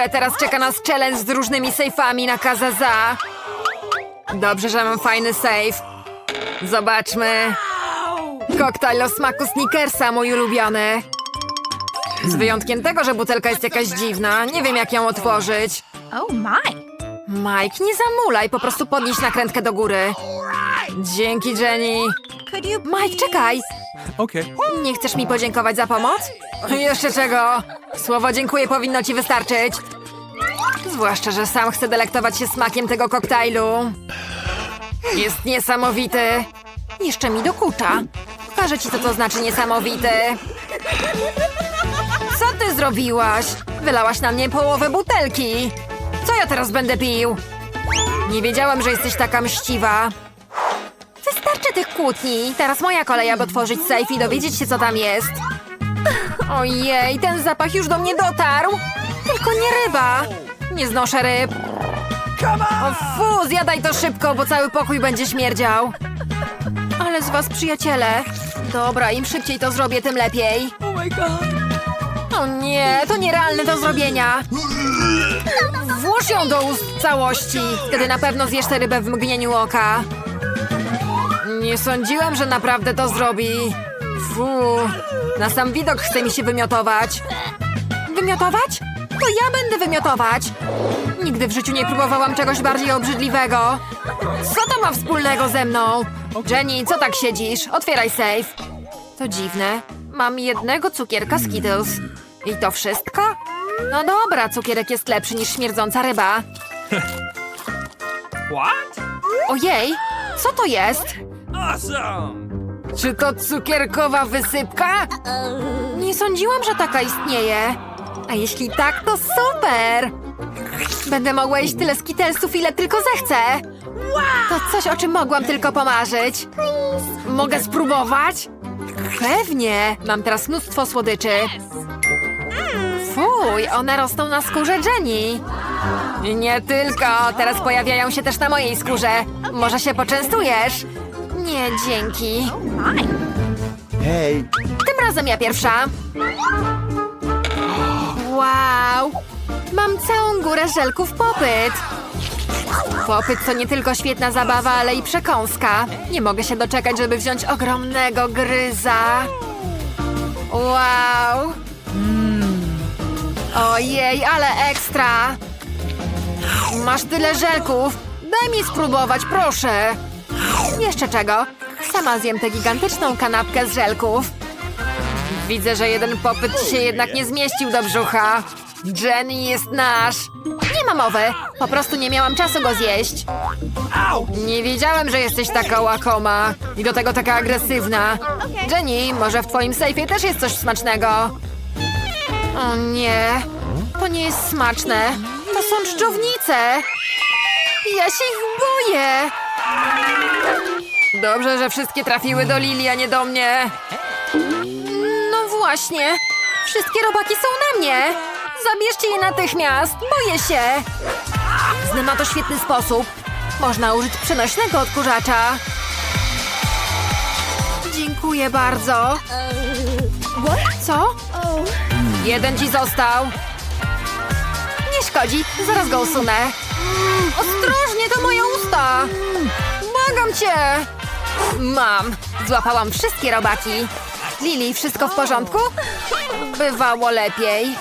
kurczę, teraz czeka nas challenge z różnymi sejfami na Kazaza. Dobrze, że mam fajny safe. Zobaczmy. Koktajl o smaku Snickersa, mój ulubiony. Z wyjątkiem tego, że butelka jest jakaś dziwna. Nie wiem, jak ją otworzyć. Oh my. Mike, nie zamulaj, po prostu podnieś nakrętkę do góry. Dzięki, Jenny. Mike, czekaj. Okay. Nie chcesz mi podziękować za pomoc? Jeszcze czego? Słowo dziękuję powinno ci wystarczyć. Zwłaszcza, że sam chcę delektować się smakiem tego koktajlu. Jest niesamowity. Jeszcze mi dokucza. Pokażę ci, co to znaczy niesamowity. Co ty zrobiłaś? Wylałaś na mnie połowę butelki. Co ja teraz będę pił? Nie wiedziałem, że jesteś taka mściwa. Wystarczy tych kłótni. Teraz moja kolej, aby otworzyć safe i dowiedzieć się, co tam jest. Ojej, ten zapach już do mnie dotarł. Tylko nie ryba. Nie znoszę ryb. O fu, zjadaj to szybko, bo cały pokój będzie śmierdział. Ale z was przyjaciele. Dobra, im szybciej to zrobię, tym lepiej. Oh. O nie, to nierealne do zrobienia. Włóż ją do ust w całości. Wtedy na pewno zjesz tę rybę w mgnieniu oka. Nie sądziłem, że naprawdę to zrobi. Fu, na sam widok chce mi się wymiotować. Wymiotować? To ja będę wymiotować. Nigdy w życiu nie próbowałam czegoś bardziej obrzydliwego. Co to ma wspólnego ze mną? Jenny, co tak siedzisz? Otwieraj safe. To dziwne. Mam jednego cukierka Skittles. I to wszystko? No dobra, cukierek jest lepszy niż śmierdząca ryba. What? Ojej, co to jest? Awesome. Czy to cukierkowa wysypka? Nie sądziłam, że taka istnieje. A jeśli tak, to super! Będę mogła jeść tyle skitelsów, ile tylko zechcę. To coś, o czym mogłam tylko pomarzyć. Mogę spróbować? Pewnie. Mam teraz mnóstwo słodyczy. Fuj, one rosną na skórze Jenny. Nie tylko, teraz pojawiają się też na mojej skórze. Może się poczęstujesz? Nie, dzięki. Hey. Tym razem ja pierwsza. Wow! Mam całą górę żelków popyt. Popyt to nie tylko świetna zabawa, ale i przekąska. Nie mogę się doczekać, żeby wziąć ogromnego gryza. Wow! Ojej, ale ekstra! Masz tyle żelków. Daj mi spróbować, proszę. Jeszcze czego? Sama zjem tę gigantyczną kanapkę z żelków. Widzę, że jeden popyt się jednak nie zmieścił do brzucha. Jenny jest nasz. Nie ma mowy. Po prostu nie miałam czasu go zjeść. Nie wiedziałem, że jesteś taka łakoma. I do tego taka agresywna. Jenny, może w twoim sejfie też jest coś smacznego? O nie. To nie jest smaczne. To są czczownice. Ja się ich boję. Dobrze, że wszystkie trafiły do Lili, a nie do mnie. No właśnie. Wszystkie robaki są na mnie. Zabierzcie je natychmiast. Boję się. Na to świetny sposób. Można użyć przenośnego odkurzacza. Dziękuję bardzo. Co? Jeden ci został. Nie szkodzi, zaraz go usunę. Ostrożnie, to moje usta! Błagam cię! Mam. Złapałam wszystkie robaki. Lili, wszystko w porządku? Bywało lepiej.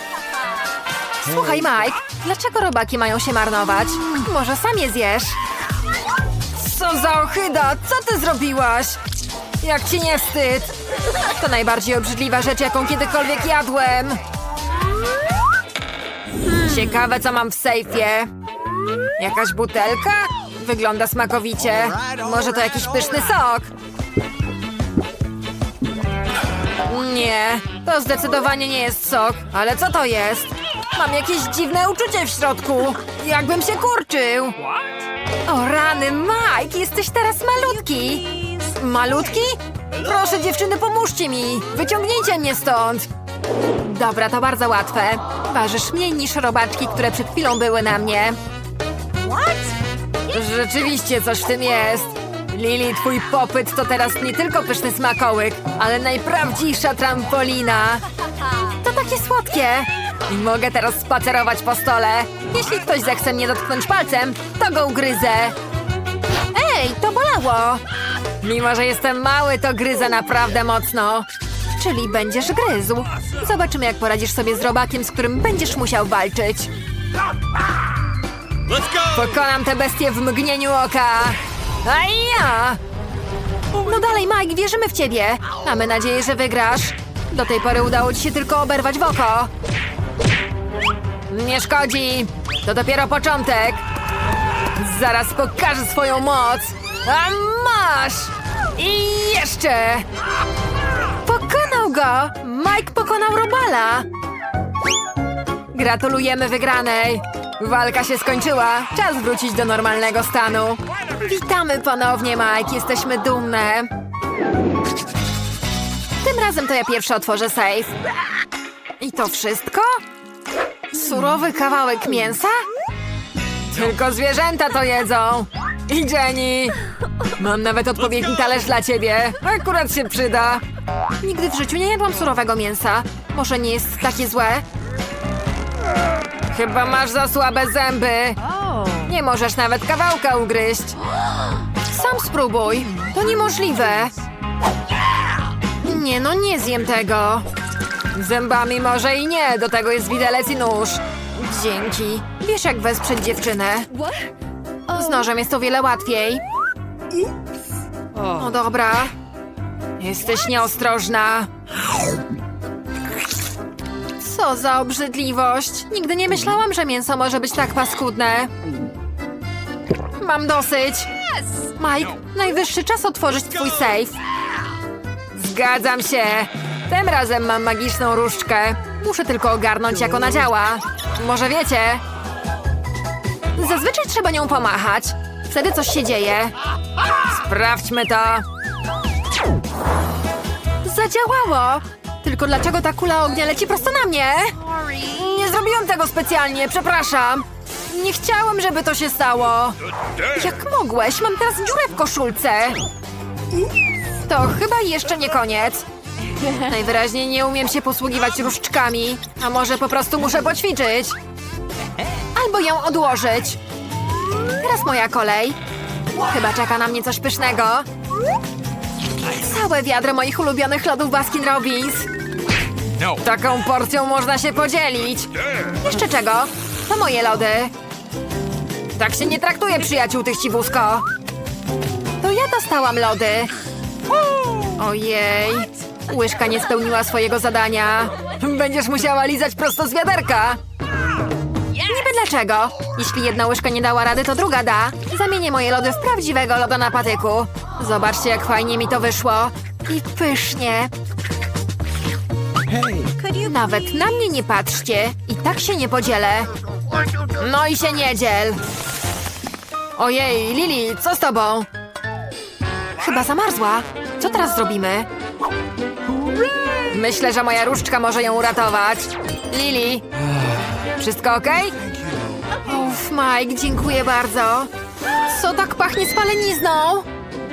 Słuchaj, Mike, dlaczego robaki mają się marnować? Może sam je zjesz? Co za ohyda! Co ty zrobiłaś? Jak ci nie wstyd? To najbardziej obrzydliwa rzecz, jaką kiedykolwiek jadłem. Ciekawe, co mam w sejfie. Jakaś butelka? Wygląda smakowicie. Może to jakiś pyszny sok? Nie, to zdecydowanie nie jest sok. Ale co to jest? Mam jakieś dziwne uczucie w środku. Jakbym się kurczył. O rany, Mike, jesteś teraz malutki. Malutki? Proszę dziewczyny, pomóżcie mi. Wyciągnijcie mnie stąd. Dobra, to bardzo łatwe. Ważysz mniej niż robaczki, które przed chwilą były na mnie. Rzeczywiście coś w tym jest. Lili, twój popyt to teraz nie tylko pyszny smakołyk, ale najprawdziwsza trampolina. To takie słodkie. I mogę teraz spacerować po stole. Jeśli ktoś zechce mnie dotknąć palcem, to go ugryzę. Ej, to bolało! Mimo, że jestem mały, to gryzę naprawdę mocno. Czyli będziesz gryzł. Zobaczymy, jak poradzisz sobie z robakiem, z którym będziesz musiał walczyć. Pokonam tę bestię w mgnieniu oka. A ja! No dalej, Mike, wierzymy w ciebie. Mamy nadzieję, że wygrasz. Do tej pory udało ci się tylko oberwać w oko. Nie szkodzi. To dopiero początek. Zaraz pokażę swoją moc. A masz! I jeszcze! Pokonał go! Mike pokonał Robala! Gratulujemy wygranej! Walka się skończyła. Czas wrócić do normalnego stanu. Witamy ponownie, Mike. Jesteśmy dumne. Tym razem to ja pierwszy otworzę safe. I to wszystko? Surowy kawałek mięsa? Tylko zwierzęta to jedzą. I Jenny! Mam nawet odpowiedni talerz dla ciebie. Akurat się przyda. Nigdy w życiu nie jadłam surowego mięsa. Może nie jest takie złe? Chyba masz za słabe zęby. Nie możesz nawet kawałka ugryźć. Sam spróbuj. To niemożliwe. Nie no, nie zjem tego. Zębami może i nie, do tego jest widelec i nóż. Dzięki. Wiesz jak wesprzeć dziewczynę. Z nożem jest o wiele łatwiej. No dobra. Jesteś nieostrożna. Co za obrzydliwość. Nigdy nie myślałam, że mięso może być tak paskudne. Mam dosyć. Mike, najwyższy czas otworzyć twój safe. Zgadzam się. Tym razem mam magiczną różdżkę. Muszę tylko ogarnąć, jak ona działa. Może wiecie? Zazwyczaj trzeba nią pomachać. Wtedy coś się dzieje. Sprawdźmy to. Zadziałało! Tylko dlaczego ta kula ognia leci prosto na mnie? Nie zrobiłam tego specjalnie, przepraszam. Nie chciałam, żeby to się stało. Jak mogłeś? Mam teraz dziurę w koszulce. To chyba jeszcze nie koniec. Najwyraźniej nie umiem się posługiwać różdżkami. A może po prostu muszę poćwiczyć? Albo ją odłożyć. Teraz moja kolej. Chyba czeka na mnie coś pysznego. Całe wiadro moich ulubionych lodów Baskin Robbins. No. Taką porcją można się podzielić. Jeszcze czego? To moje lody. Tak się nie traktuje przyjaciół tych ciwusko. To ja dostałam lody. Ojej. Łyżka nie spełniła swojego zadania. Będziesz musiała lizać prosto z wiaderka. Niby dlaczego? Jeśli jedna łyżka nie dała rady, to druga da. Zamienię moje lody w prawdziwego loda na patyku. Zobaczcie, jak fajnie mi to wyszło. I pysznie. Nawet na mnie nie patrzcie. I tak się nie podzielę. No i się nie dziel. Ojej, Lili, co z tobą? Chyba zamarzła. Co teraz zrobimy? Myślę, że moja różdżka może ją uratować. Lili, wszystko okej? Uff, Mike, dziękuję bardzo. Co tak pachnie spalenizną?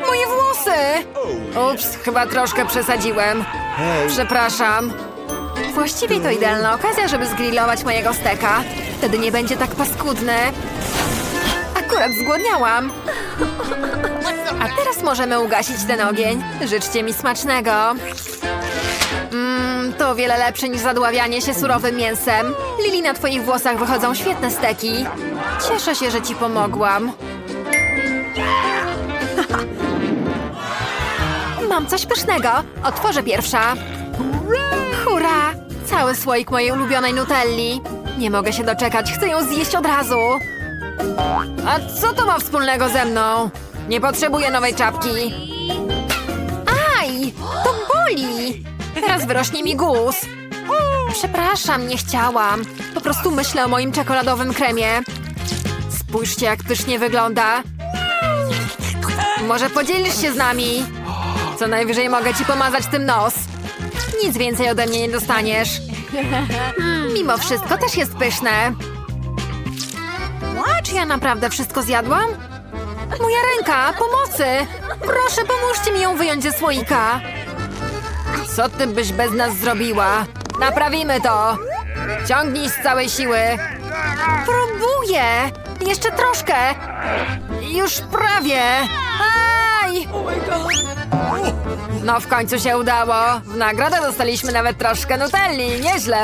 Moje włosy! Ups, chyba troszkę przesadziłem. Przepraszam. Właściwie to idealna okazja, żeby zgrillować mojego steka. Wtedy nie będzie tak paskudny. Akurat zgłodniałam. A teraz możemy ugasić ten ogień. Życzcie mi smacznego. Mmm, to wiele lepsze niż zadławianie się surowym mięsem. Lili, na twoich włosach wychodzą świetne steki. Cieszę się, że ci pomogłam. Mam coś pysznego. Otworzę pierwsza. Cały słoik mojej ulubionej nutelli. Nie mogę się doczekać, chcę ją zjeść od razu. A co to ma wspólnego ze mną? Nie potrzebuję nowej czapki. Aj! To boli! Teraz wyrośnie mi guz. Przepraszam, nie chciałam. Po prostu myślę o moim czekoladowym kremie. Spójrzcie, jak pysznie wygląda. Może podzielisz się z nami? Co najwyżej mogę ci pomazać tym nos. Nic więcej ode mnie nie dostaniesz. Mm, mimo wszystko też jest pyszne. Czy ja naprawdę wszystko zjadłam? Moja ręka, pomocy! Proszę, pomóżcie mi ją wyjąć ze słoika. Co ty byś bez nas zrobiła? Naprawimy to! Ciągnij z całej siły. Próbuję. Jeszcze troszkę. Już prawie. Aj! No w końcu się udało. W nagrodę dostaliśmy nawet troszkę nutelli. Nieźle.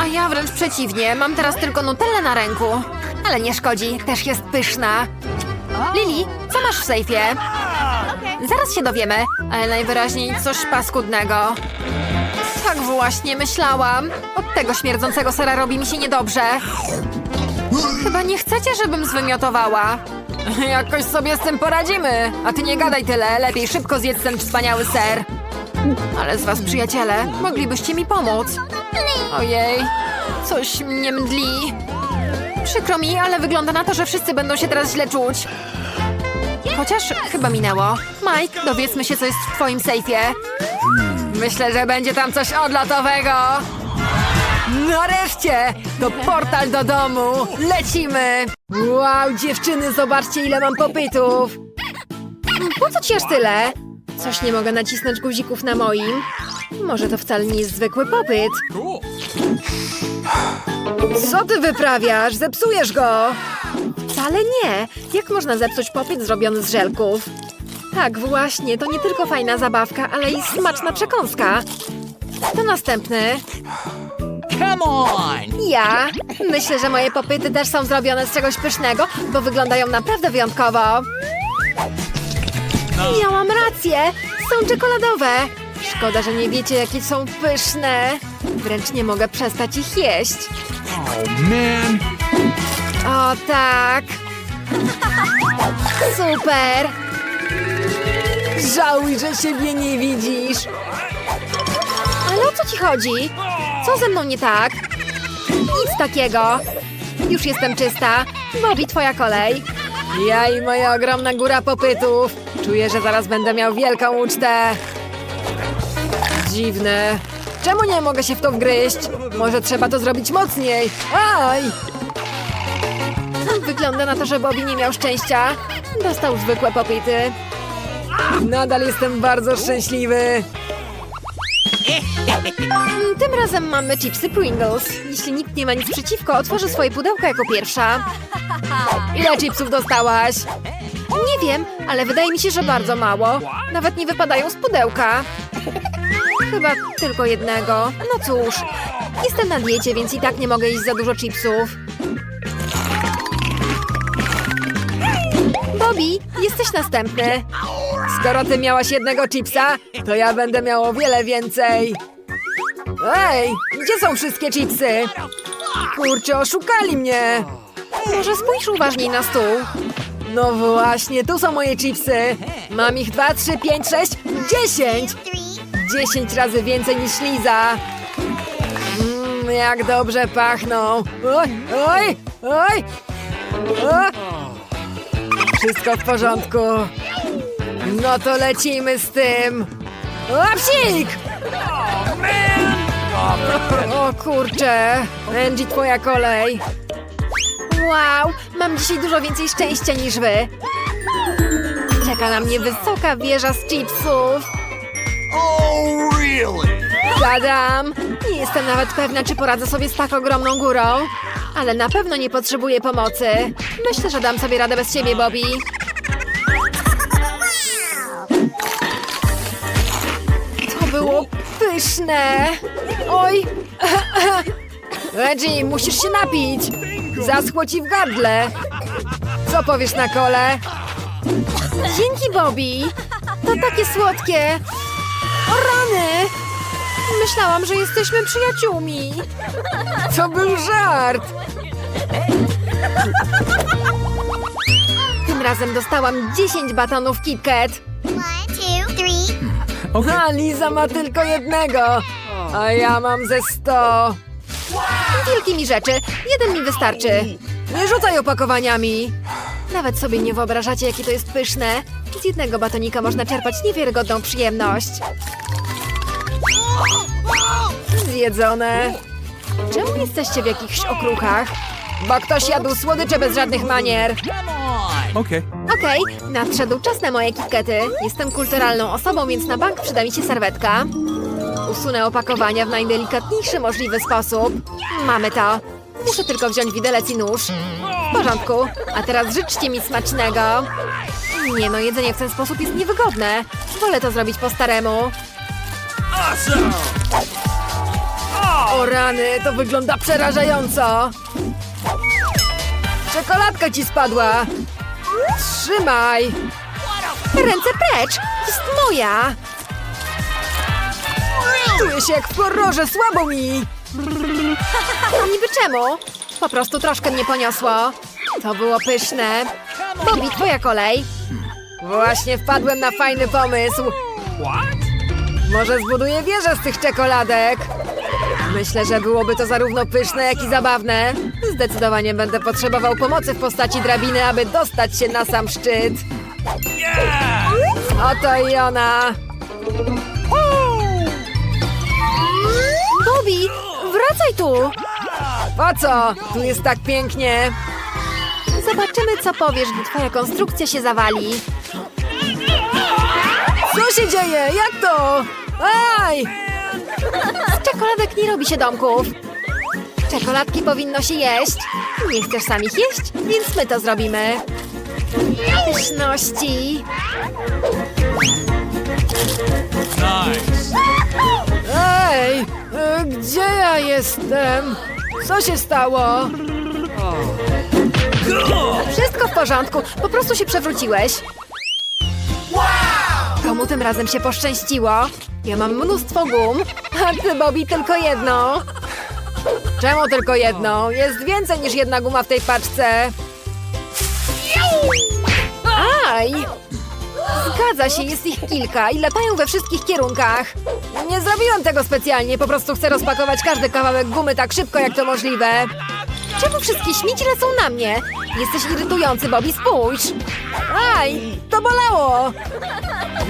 A ja wręcz przeciwnie. Mam teraz tylko nutellę na ręku. Ale nie szkodzi. Też jest pyszna. Lili, co masz w sejfie? Zaraz się dowiemy, ale najwyraźniej coś paskudnego. Tak właśnie myślałam. Od tego śmierdzącego sera robi mi się niedobrze. Chyba nie chcecie, żebym zwymiotowała. Jakoś sobie z tym poradzimy. A ty nie gadaj tyle, lepiej szybko zjedz ten wspaniały ser. Ale z was, przyjaciele, moglibyście mi pomóc. Ojej, coś mnie mdli. Przykro mi, ale wygląda na to, że wszyscy będą się teraz źle czuć. Chociaż chyba minęło. Mike, dowiedzmy się, co jest w twoim sejfie. Myślę, że będzie tam coś odlotowego. Nareszcie! To portal do domu! Lecimy! Wow, dziewczyny, zobaczcie, ile mam popytów! Po co ci aż tyle? Coś nie mogę nacisnąć guzików na moim. Może to wcale nie jest zwykły popyt. Co ty wyprawiasz? Zepsujesz go! Wcale nie! Jak można zepsuć popyt zrobiony z żelków? Tak, właśnie, to nie tylko fajna zabawka, ale i smaczna przekąska. To następny. Come on! Ja. Myślę, że moje popyty też są zrobione z czegoś pysznego, bo wyglądają naprawdę wyjątkowo. Miałam rację! Są czekoladowe! Szkoda, że nie wiecie, jakie są pyszne. Wręcz nie mogę przestać ich jeść. Oh man! O tak! Super! Żałuj, że siebie nie widzisz! Ale o co ci chodzi? Co ze mną nie tak? Nic takiego! Już jestem czysta. Bobby, twoja kolej. Ja i moja ogromna góra popytów. Czuję, że zaraz będę miał wielką ucztę. Dziwne. Czemu nie mogę się w to wgryźć? Może trzeba to zrobić mocniej. Aj! Wygląda na to, że Bobby nie miał szczęścia. Dostał zwykłe popity. Nadal jestem bardzo szczęśliwy. Tym razem mamy chipsy Pringles. Jeśli nikt nie ma nic przeciwko, otworzę swoje pudełko jako pierwsza. Ile chipsów dostałaś? Nie wiem, ale wydaje mi się, że bardzo mało. Nawet nie wypadają z pudełka. Chyba tylko jednego. No cóż, jestem na diecie, więc i tak nie mogę jeść za dużo chipsów. Bobby, jesteś następny. Skoro ty miałaś jednego chipsa, to ja będę miał o wiele więcej. Ej, gdzie są wszystkie chipsy? Kurczę, oszukali mnie. Może spójrz uważniej na stół. No właśnie, tu są moje chipsy. Mam ich dwa, trzy, pięć, sześć, dziesięć. Dziesięć razy więcej niż Liza. Mmm, jak dobrze pachną. Oj, oj, oj. O! Wszystko w porządku. No to lecimy z tym. O, psik! O kurczę. Angie, twoja kolej. Wow, mam dzisiaj dużo więcej szczęścia niż wy. Czeka na mnie wysoka wieża z chipsów. Oh, really? Zadam! Nie jestem nawet pewna, czy poradzę sobie z tak ogromną górą. Ale na pewno nie potrzebuję pomocy. Myślę, że dam sobie radę bez ciebie, Bobby. Było pyszne! Oj! Reggie, musisz się napić! Zaschło ci w gardle! Co powiesz na kole? Dzięki, Bobby! To takie słodkie! O rany! Myślałam, że jesteśmy przyjaciółmi. To był żart. Tym razem dostałam 10 batonów KitKat. Okay. A Liza ma tylko jednego. A ja mam ze 100. Wielkie mi rzeczy. Jeden mi wystarczy. Nie rzucaj opakowaniami. Nawet sobie nie wyobrażacie, jakie to jest pyszne. Z jednego batonika można czerpać niewiarygodną przyjemność. Zjedzone. Czemu jesteście w jakichś okruchach? Bo ktoś jadł słodycze bez żadnych manier. Okay. Okej, nadszedł czas na moje kitkety. Jestem kulturalną osobą, więc na bank przyda mi się serwetka. usunę opakowania w najdelikatniejszy możliwy sposób. Mamy to. Muszę tylko wziąć widelec i nóż. W porządku. A teraz życzcie mi smacznego. Nie no, jedzenie w ten sposób jest niewygodne. Wolę to zrobić po staremu. O rany, to wygląda przerażająco. Czekoladka ci spadła. Trzymaj. Ręce precz. Jest moja. Czuję się jak w horrorze, słabo mi. Niby czemu? Po prostu troszkę mnie poniosło. To było pyszne. Bobby, twoja kolej. Właśnie wpadłem na fajny pomysł. Może zbuduję wieżę z tych czekoladek? Myślę, że byłoby to zarówno pyszne, jak i zabawne. Zdecydowanie będę potrzebował pomocy w postaci drabiny, aby dostać się na sam szczyt. Oto i ona. Bobby, wracaj tu. Po co? Tu jest tak pięknie. Zobaczymy, co powiesz, gdy twoja konstrukcja się zawali. Co się dzieje? Jak to? Aj! Z czekoladek nie robi się domków. Czekoladki powinno się jeść. Nie chcesz sam ich jeść? Więc my to zrobimy. Pyszności. Nice! Ej! e, Gdzie ja jestem? Co się stało? Wszystko w porządku. Po prostu się przewróciłeś. Komu tym razem się poszczęściło? Ja mam mnóstwo gum, a ty, Bobby, tylko jedną. Czemu tylko jedną? Jest więcej niż jedna guma w tej paczce. Aj! Zgadza się, jest ich kilka i latają we wszystkich kierunkach. Nie zrobiłam tego specjalnie, po prostu chcę rozpakować każdy kawałek gumy tak szybko, jak to możliwe. Czemu wszystkie śmieci lecą na mnie? Jesteś irytujący, Bobby, spójrz! Aj, to bolało!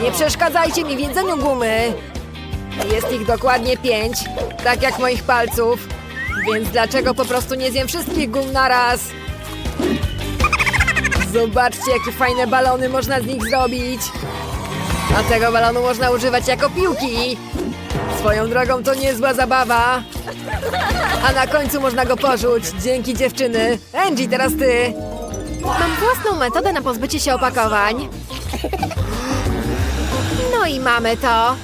Nie przeszkadzajcie mi w jedzeniu gumy. Jest ich dokładnie pięć, tak jak moich palców. Więc dlaczego po prostu nie zjem wszystkich gum na raz? Zobaczcie, jakie fajne balony można z nich zrobić. A tego balonu można używać jako piłki. Swoją drogą to niezła zabawa. A na końcu można go porzuć. Dzięki dziewczyny. Angie, teraz ty. Mam własną metodę na pozbycie się opakowań. No i mamy to.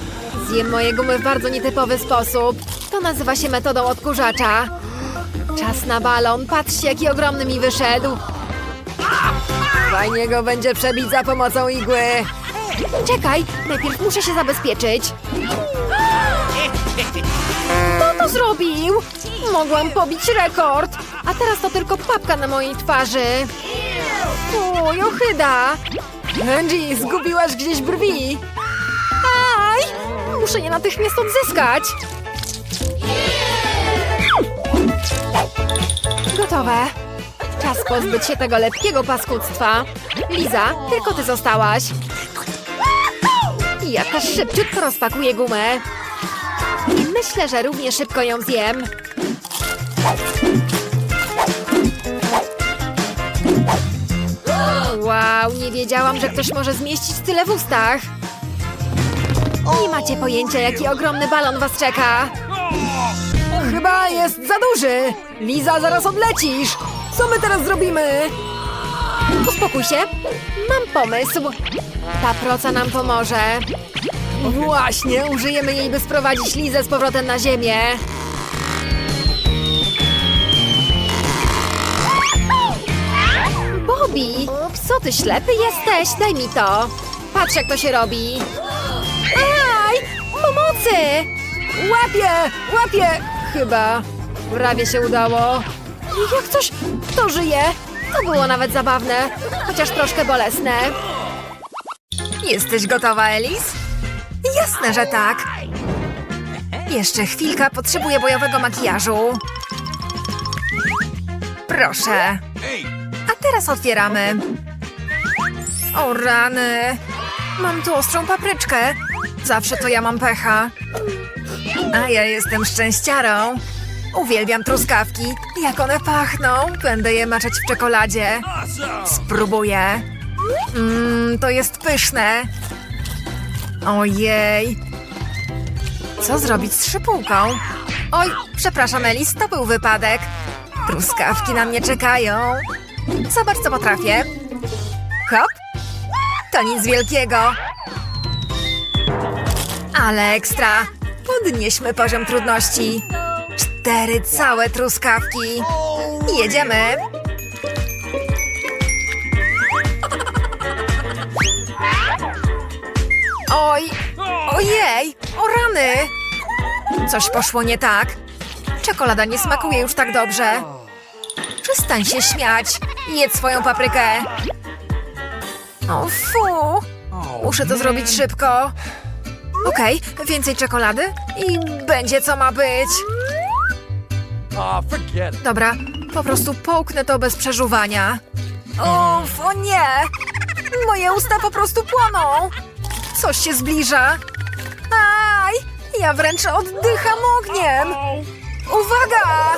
Zjem moje gumy w bardzo nietypowy sposób. To nazywa się metodą odkurzacza. Czas na balon. Patrzcie, jaki ogromny mi wyszedł. Fajnie go będzie przebić za pomocą igły. Czekaj, najpierw muszę się zabezpieczyć. Kto to zrobił? Mogłam pobić rekord, a teraz to tylko papka na mojej twarzy. Uj, ochyda. Angie, zgubiłaś gdzieś brwi. Aj, muszę je natychmiast odzyskać. Gotowe. Czas pozbyć się tego lepkiego paskudztwa. Liza, tylko ty zostałaś. Ja też szybciutko rozpakuję gumę. I myślę, że równie szybko ją zjem. Wow, nie wiedziałam, że ktoś może zmieścić tyle w ustach. Nie macie pojęcia, jaki ogromny balon was czeka. Chyba jest za duży. Liza, zaraz odlecisz. Co my teraz zrobimy? Uspokój się. Mam pomysł. Ta proca nam pomoże. Właśnie, użyjemy jej, by sprowadzić Lizę z powrotem na ziemię. Bobby, co ty ślepy jesteś? Daj mi to. Patrz, jak to się robi. Aj! Pomocy! Łapię! Łapię! Chyba. Prawie się udało. Jak coś... To żyje. To było nawet zabawne, chociaż troszkę bolesne. Jesteś gotowa, Elis? Jasne, że tak. Jeszcze chwilka, potrzebuję bojowego makijażu. Proszę. A teraz otwieramy. O rany. Mam tu ostrą papryczkę. Zawsze to ja mam pecha. A ja jestem szczęściarą. Uwielbiam truskawki. Jak one pachną. Będę je maczać w czekoladzie. Spróbuję. Mmm, to jest pyszne. Ojej. Co zrobić z szypułką? Oj, przepraszam, Elis, to był wypadek. Truskawki na mnie czekają. Zobacz, co potrafię. Hop. To nic wielkiego. Ale ekstra. Podnieśmy poziom trudności. Cztery całe truskawki. Jedziemy. Oj, ojej, o rany. Coś poszło nie tak. Czekolada nie smakuje już tak dobrze. Przestań się śmiać. Jedz swoją paprykę. O fu. Muszę to zrobić szybko. Okej, więcej czekolady i będzie co ma być. Dobra, po prostu połknę to bez przeżuwania. Uff, o nie! Moje usta po prostu płoną! Coś się zbliża. Aj! Ja wręcz oddycham ogniem! Uwaga!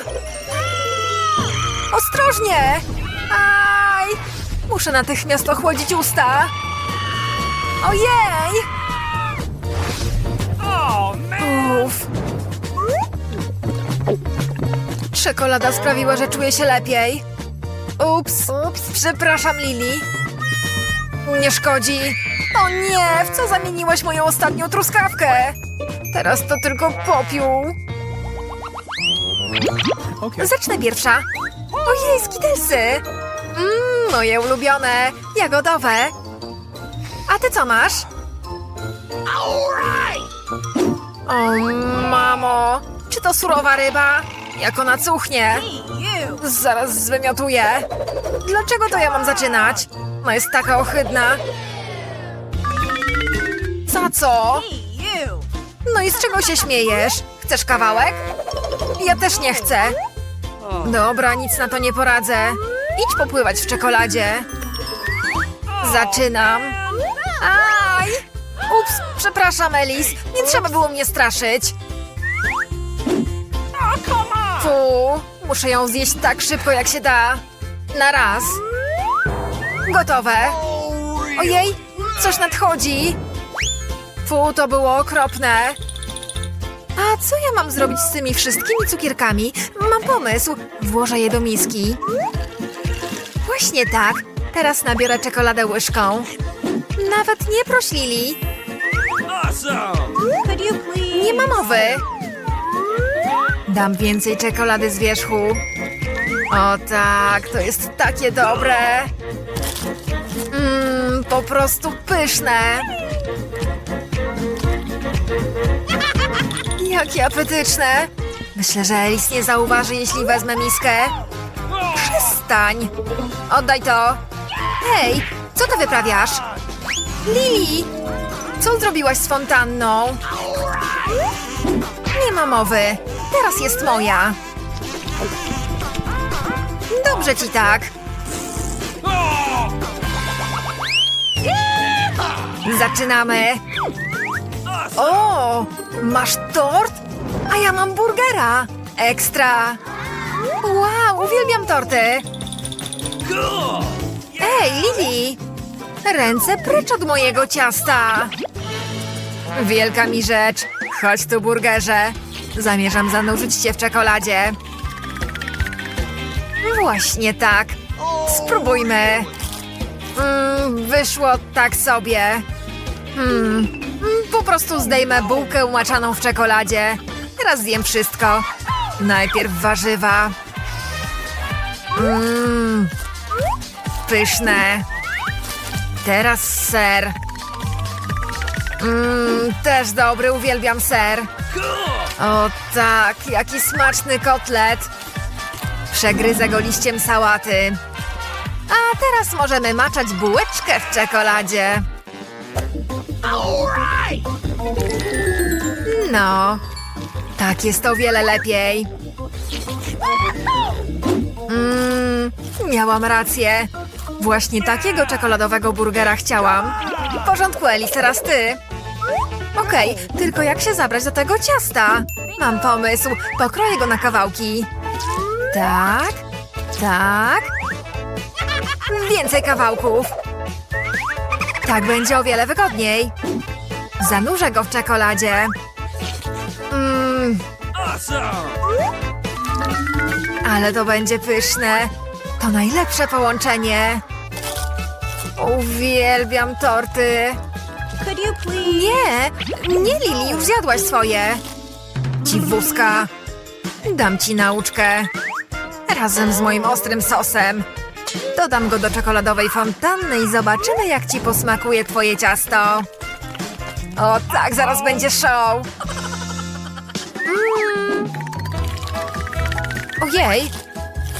Ostrożnie! Aj! Muszę natychmiast ochłodzić usta. Ojej! Uff. Czekolada sprawiła, że czuję się lepiej. Ups. Ups. Przepraszam, Lili. Nie szkodzi. O nie, w co zamieniłaś moją ostatnią truskawkę? Teraz to tylko popiół. Okay. Zacznę pierwsza. Ojej, skitelsy. Mmm, moje ulubione. Jagodowe. A ty co masz? O, mamo. Czy to surowa ryba? Jak ona cuchnie? Zaraz zwymiotuję. Dlaczego to ja mam zaczynać? No jest taka ohydna. Za co? No i z czego się śmiejesz? Chcesz kawałek? Ja też nie chcę. Dobra, nic na to nie poradzę. Idź popływać w czekoladzie. Zaczynam. Aj! Ups, przepraszam, Elis. Nie trzeba było mnie straszyć. Fu, muszę ją zjeść tak szybko, jak się da. Na raz. Gotowe. Ojej, coś nadchodzi. Fu, to było okropne. A co ja mam zrobić z tymi wszystkimi cukierkami? Mam pomysł. Włożę je do miski. Właśnie tak. Teraz nabiorę czekoladę łyżką. Nawet nie proś Lili. Awesome. Nie ma mowy. Dam więcej czekolady z wierzchu. O tak, to jest takie dobre. Mmm, po prostu pyszne. Jakie apetyczne. Myślę, że Elis nie zauważy, jeśli wezmę miskę. Przestań. Oddaj to. Hej, co ty wyprawiasz? Lili, co zrobiłaś z fontanną? Nie ma mowy. Teraz jest moja. Dobrze ci tak. Zaczynamy. O, masz tort? A ja mam burgera. Ekstra. Wow, uwielbiam torty. Ej, Lili! Ręce precz od mojego ciasta! Wielka mi rzecz. Chodź tu, burgerze. Zamierzam zanurzyć cię w czekoladzie. Właśnie tak. Spróbujmy. Mm, wyszło tak sobie. Hmm, mm, po prostu zdejmę bułkę umaczaną w czekoladzie. Teraz zjem wszystko. Najpierw warzywa. Mmm, pyszne. Teraz ser. Mmm, też dobry, uwielbiam ser. O tak, jaki smaczny kotlet. Przegryzę go liściem sałaty. A teraz możemy maczać bułeczkę w czekoladzie. No, tak jest o wiele lepiej. Mmm, miałam rację. Właśnie takiego czekoladowego burgera chciałam. W porządku, Eli, teraz ty. Okej, tylko jak się zabrać do tego ciasta? Mam pomysł. Pokroję go na kawałki. Tak, tak. Więcej kawałków. Tak będzie o wiele wygodniej. Zanurzę go w czekoladzie. Awesome! Ale to będzie pyszne. To najlepsze połączenie. Uwielbiam torty. Could you please? Nie, nie Lili, już zjadłaś swoje. Dziwuska. Dam ci nauczkę. Razem z moim ostrym sosem. Dodam go do czekoladowej fontanny i zobaczymy, jak ci posmakuje twoje ciasto. O tak, zaraz będzie show. Mm. Ojej,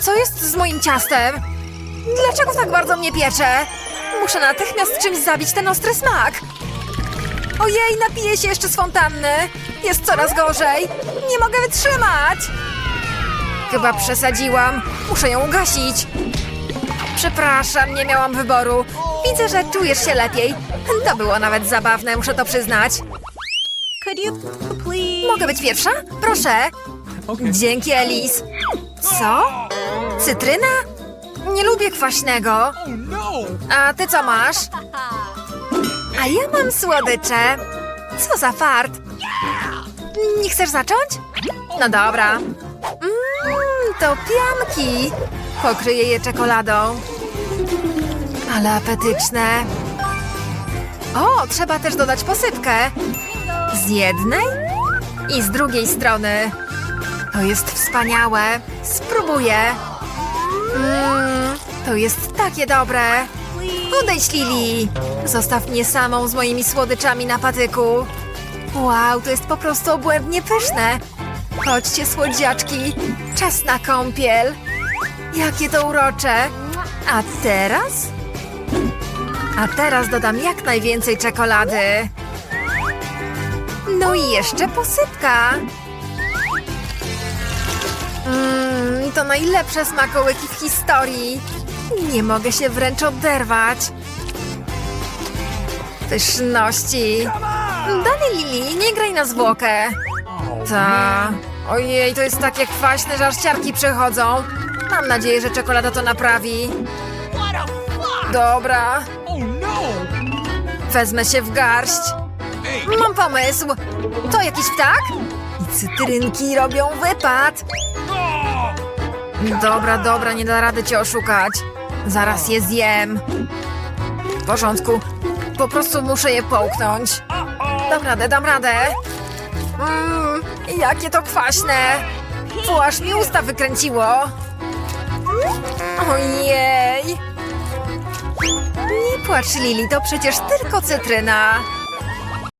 co jest z moim ciastem? Dlaczego tak bardzo mnie piecze? Muszę natychmiast czymś zabić ten ostry smak. Ojej, napiję się jeszcze z fontanny. Jest coraz gorzej. Nie mogę wytrzymać. Chyba przesadziłam. Muszę ją ugasić. Przepraszam, nie miałam wyboru. Widzę, że czujesz się lepiej. To było nawet zabawne, muszę to przyznać. Mogę być pierwsza? Proszę. Dzięki, Elis. Co? Cytryna? Nie lubię kwaśnego. A ty co masz? A ja mam słodycze. Co za fart. Nie chcesz zacząć? No dobra. Mmm, to pianki. Pokryję je czekoladą. Ale apetyczne. O, trzeba też dodać posypkę. Z jednej i z drugiej strony. To jest wspaniałe. Spróbuję. Mmm, to jest takie dobre. Odejdź, Lili. Zostaw mnie samą z moimi słodyczami na patyku. Wow, to jest po prostu obłędnie pyszne. Chodźcie, słodziaczki. Czas na kąpiel. Jakie to urocze. A teraz? A teraz dodam jak najwięcej czekolady. No i jeszcze posypka. Mmm, to najlepsze smakołyki w historii. Nie mogę się wręcz oderwać. Pyszności. Dalej, Lili, nie graj na zwłokę. Ta. Ojej, to jest takie kwaśne, że aż ciarki przechodzą. Mam nadzieję, że czekolada to naprawi. Dobra. Wezmę się w garść. Mam pomysł. To jakiś ptak? I cytrynki robią wypad. Dobra, dobra, nie da rady cię oszukać. Zaraz je zjem. W porządku. Po prostu muszę je połknąć. Dam radę, dam radę. Mmm, jakie to kwaśne. Fu, aż mi usta wykręciło. Ojej. Nie płacz, Lili, to przecież tylko cytryna.